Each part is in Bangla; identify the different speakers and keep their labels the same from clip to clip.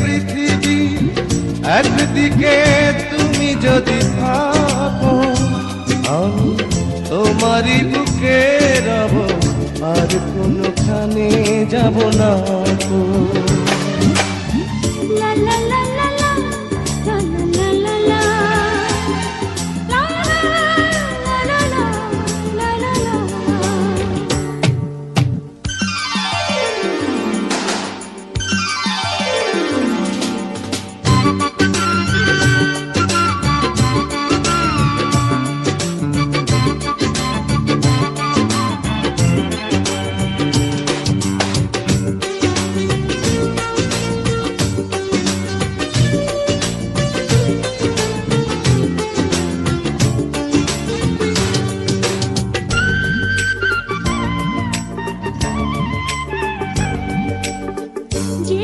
Speaker 1: পৃথিবী একদিকে তুমি যদি থাকো আমি তোমারই বুকে রব আর কোনখানে যাব না গো।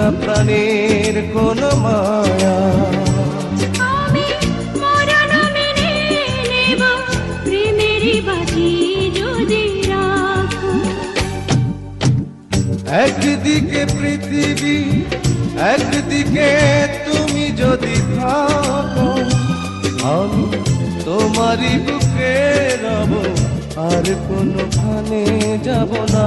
Speaker 1: না প্রাণের কোন মায়া। একদিকে পৃথিবী একদিকে তুমি যদি থাকো আমি তোমারই বুকে রব আর কোনোখানে যাব না।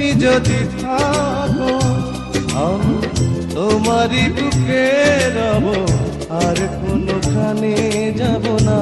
Speaker 1: তুমি যদি থাকো আমি তোমারই বুকে রব আর কোনোখানে যাব না।